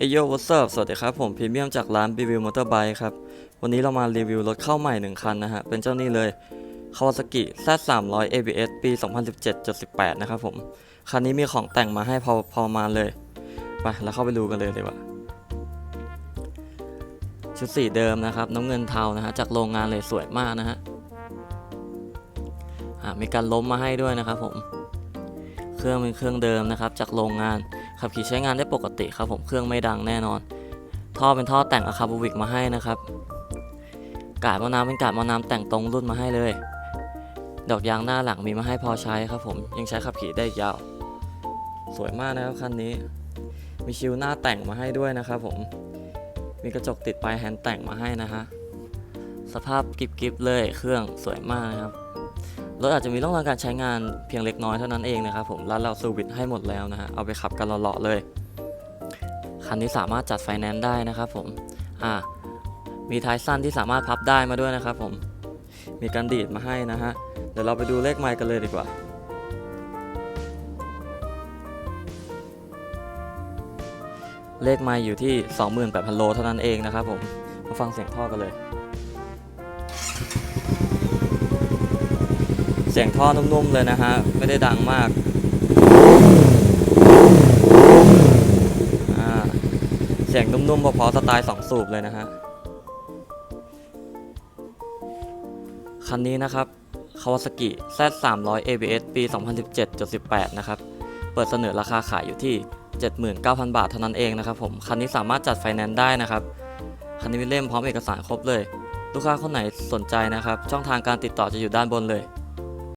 เอโย what's up สวัสดีครับ ผมพรีเมียมจากร้าน b ีวิวมอเตอร์ไบค์ครับ วันนี้เรามารีวิวรถเข้าใหม่ 1 คันนะฮะ เป็นเจ้านี่เลย Kawasaki Z300 ABS ปี 2017-18 นะครับผม คันนี้มีของแต่งมาให้พอพอมาเลย ไป แล้วเข้าไปดูกันเลยดีกว่า ชุดสีเดิมนะครับ น้ำเงินเทานะฮะ จากโรงงานเลยสวยมากนะฮะมีการล้มมาให้ด้วยนะครับผม เครื่องเป็นเครื่องเดิมนะครับ จากโรงงาน ขับขี่ใช้งานได้ปกติครับผมเครื่องไม่ดังแน่นอน ท่อเป็นท่อแต่งอะคาบูวิกมาให้นะครับ กาดมะนาวเป็นกาดมะนาวแต่งตรงรุ่นมาให้เลย ดอกยางหน้าหลังมีมาให้พอใช้ครับผมยังใช้ขับขี่ได้อีกยาว สวยมากนะครับคันนี้ มีชิวหน้าแต่งมาให้ด้วยนะครับผมมีกระจกติดปลายแฮนด์แต่งมาให้นะฮะสภาพกิบๆเลยเครื่องสวยมากนะครับ รถอาจจะมีร่องรอยการใช้งานเพียงเล็กน้อยเท่านั้นเองนะครับผมแล้วเราสูบิตให้หมดแล้วนะฮะเอาไปขับกันเลาะๆเลย คันนี้สามารถจัดไฟแนนซ์ได้นะครับผมอ่ามีท้ายสั้นที่สามารถพับได้มาด้วยนะครับผมมีการดีดมาให้นะฮะเดี๋ยวเราไปดูเลขไมล์กันเลยดีกว่าเลขไมล์อยู่ที่ 28,000 โลเท่านั้นเองนะครับผมมาฟังเสียงท่อกันเลย สียงท่อนุ่มๆเลยนะฮะ ไม่ได้ดังมากเสียงนุ่มๆพอๆสไตล์2สูบเลยนะฮะ คันนี้นะครับ Kawasaki Z300 ABS ปี 2017-18 นะครับ เปิดเสนอราคาขายอยู่ที่ 79,000 บาทเท่านั้นเองนะครับผม คันนี้สามารถจัดไฟแนนซ์ได้นะครับ คันนี้มีเล่มพร้อมเอกสารครบเลย ลูกค้าคนไหนสนใจนะครับ ช่องทางการติดต่อจะอยู่ด้านบนเลย